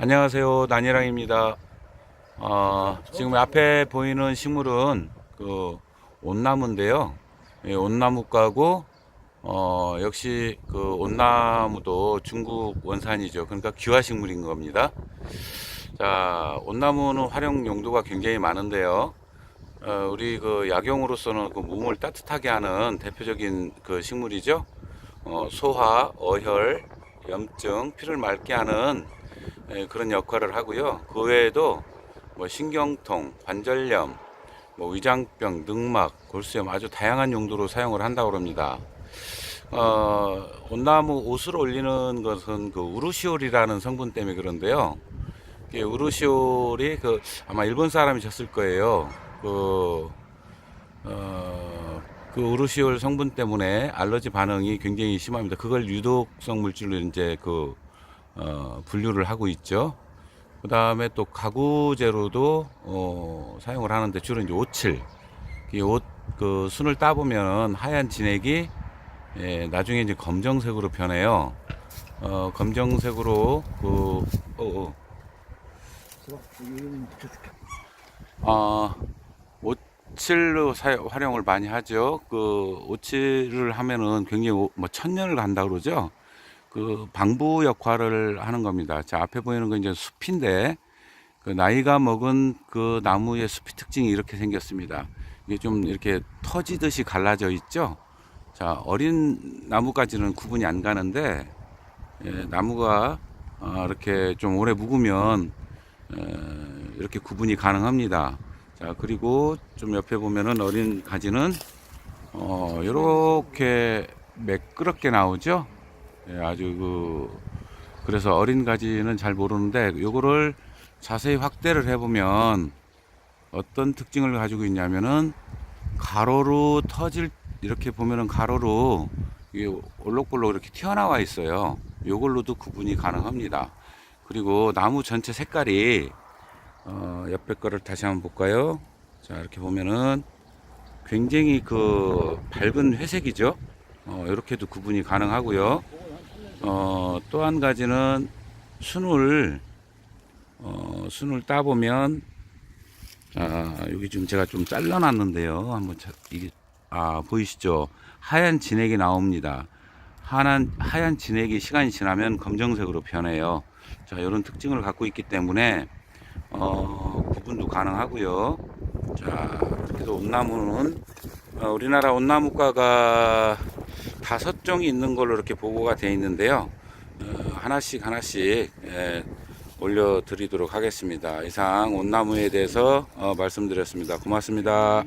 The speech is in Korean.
안녕하세요. 난이랑입니다. 어, 지금 앞에 보이는 식물은 그 온나무인데요. 예, 온나무가고 어, 역시 그 온나무도 중국 원산이죠. 그러니까 귀화 식물인 겁니다. 자, 온나무는 활용 용도가 굉장히 많은데요. 어, 우리 그 약용으로서는 그 몸을 따뜻하게 하는 대표적인 그 식물이죠. 어, 소화, 어혈, 염증, 피를 맑게 하는 예, 그런 역할을 하고요. 그 외에도 뭐 신경통, 관절염, 뭐 위장병, 늑막, 골수염 아주 다양한 용도로 사용을 한다고 합니다. 어, 온나무 옷을 올리는 것은 그 우루시올이라는 성분 때문에 그런데요. 이게 우루시올이 그 아마 일본 사람이셨을 거예요. 그 어, 그 우루시올 성분 때문에 알러지 반응이 굉장히 심합니다. 그걸 유독성 물질로 이제 그 어, 분류를 하고 있죠. 그 다음에 또 가구재로도 어, 사용을 하는데 주로 이제 오칠, 이옷그 순을 따보면 하얀 진액이 예, 나중에 이제 검정색으로 변해요. 어, 검정색으로 그 어, 어, 어, 오칠로 사, 활용을 많이 하죠. 그 오칠을 하면은 굉장히 오- 뭐 천년을 간다 그러죠. 그 방부 역할을 하는 겁니다. 자, 앞에 보이는 건 이제 숲인데 그 나이가 먹은 그 나무의 숲이 특징이 이렇게 생겼습니다. 이게 좀 이렇게 터지듯이 갈라져 있죠. 자, 어린 나무까지는 구분이 안 가는데 예, 나무가 어, 이렇게 좀 오래 묵으면 에, 이렇게 구분이 가능합니다. 자, 그리고 좀 옆에 보면은 어린 가지는 어, 이렇게 매끄럽게 나오죠. 예, 아주 그 그래서 어린 가지는 잘 모르는데 요거를 자세히 확대를 해보면 어떤 특징을 가지고 있냐면은 가로로 터질 이렇게 보면은 가로로 올록볼록 이렇게 튀어나와 있어요. 요걸로도 구분이 가능합니다. 그리고 나무 전체 색깔이 어, 옆에 거를 다시 한번 볼까요? 자 이렇게 보면은 굉장히 그 밝은 회색이죠. 어, 이렇게도 구분이 가능하고요. 어, 또 한 가지는 순을 어, 순을 따 보면 자 여기 지금 제가 좀 잘라놨는데요. 한번 자, 이게 아 보이시죠? 하얀 진액이 나옵니다. 하얀 하얀 진액이 시간이 지나면 검정색으로 변해요. 자 이런 특징을 갖고 있기 때문에 어, 구분도 가능하고요. 자 그래서 온나무는 어, 우리나라 온나무과가 다섯 종이 있는 걸로 이렇게 보고가 되어 있는데요. 어, 하나씩 하나씩 예, 올려드리도록 하겠습니다. 이상 온나무에 대해서 어, 말씀드렸습니다. 고맙습니다.